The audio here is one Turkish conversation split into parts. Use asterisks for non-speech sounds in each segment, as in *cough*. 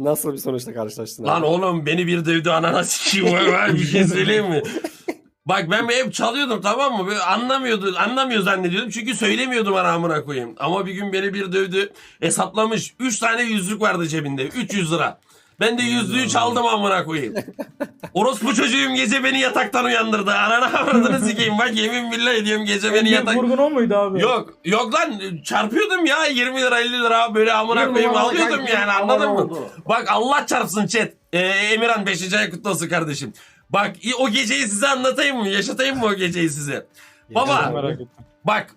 *laughs* Nasıl bir sonuçla karşılaştın Lan abi? oğlum beni bir dövdü anana sikeyim. *laughs* Ben bir şey söyleyeyim mi? Bak ben hep çalıyordum tamam mı? Böyle anlamıyordu, anlamıyor zannediyordum. Çünkü söylemiyordum ana amına koyayım. Ama bir gün beni bir dövdü. Hesaplamış. 3 tane yüzlük vardı cebinde. 300 lira. Ben de yüzlüğü çaldım amına koyayım. Orospu çocuğum gece beni yataktan uyandırdı. Ananı avradını sikeyim. Bak yemin billah ediyorum gece beni yatak... vurgun o muydu abi? Yok yok lan çarpıyordum ya 20 lira 50 lira böyle amına koyayım alıyordum yani anladın mı? Bak Allah çarpsın chat. Ee, Emirhan 5. ay kutlu olsun kardeşim. Bak o geceyi size anlatayım mı? Yaşatayım mı o geceyi size? Baba bak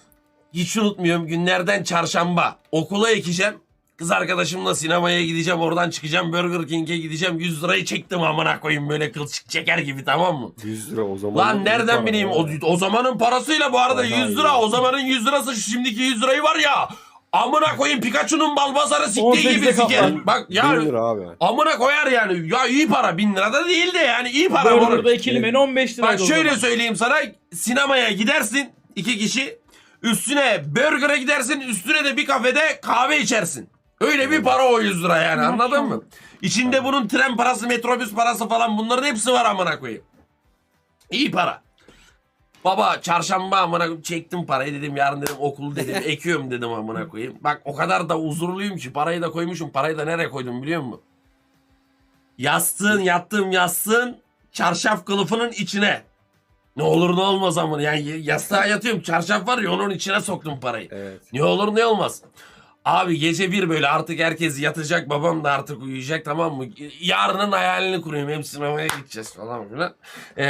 hiç unutmuyorum günlerden çarşamba okula ekeceğim. Kız arkadaşımla sinemaya gideceğim oradan çıkacağım Burger King'e gideceğim 100 lirayı çektim amına koyayım böyle kılçık çeker gibi tamam mı? 100 lira o zaman. Lan nereden bileyim o, o zamanın parasıyla bu arada Vallahi 100 lira o zamanın 100 lirası şimdiki 100 lirayı var ya amına koyayım Pikachu'nun balbazarı siktiği 18'de gibi siker. Bak 1000 ya lira amına koyar yani ya iyi para 1000 lira da değil de yani iyi para. Burger'da ikili menü 15 liraydı Bak şöyle zaman. söyleyeyim sana sinemaya gidersin iki kişi üstüne burger'a gidersin üstüne de bir kafede kahve içersin. Öyle bir para o 100 lira yani anladın mı? İçinde bunun tren parası, metrobüs parası falan bunların hepsi var amına koyayım. İyi para. Baba çarşamba amına koyayım, çektim parayı dedim yarın dedim okul dedim *laughs* ekiyorum dedim amına koyayım. Bak o kadar da huzurluyum ki parayı da koymuşum parayı da nereye koydum biliyor musun? Yastığın yattığım yastığın çarşaf kılıfının içine. Ne olur ne olmaz ama yani yastığa yatıyorum çarşaf var ya onun içine soktum parayı. Evet. Ne olur ne olmaz. Abi gece bir böyle artık herkes yatacak babam da artık uyuyacak tamam mı? Yarının hayalini kuruyorum hem sinemaya gideceğiz falan filan. Ee,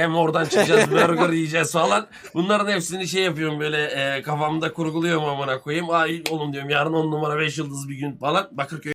hem oradan çıkacağız *laughs* burger yiyeceğiz falan. Bunların hepsini şey yapıyorum böyle e, kafamda kurguluyorum amına koyayım. Ay oğlum diyorum yarın on numara beş yıldız bir gün falan. Bakırköy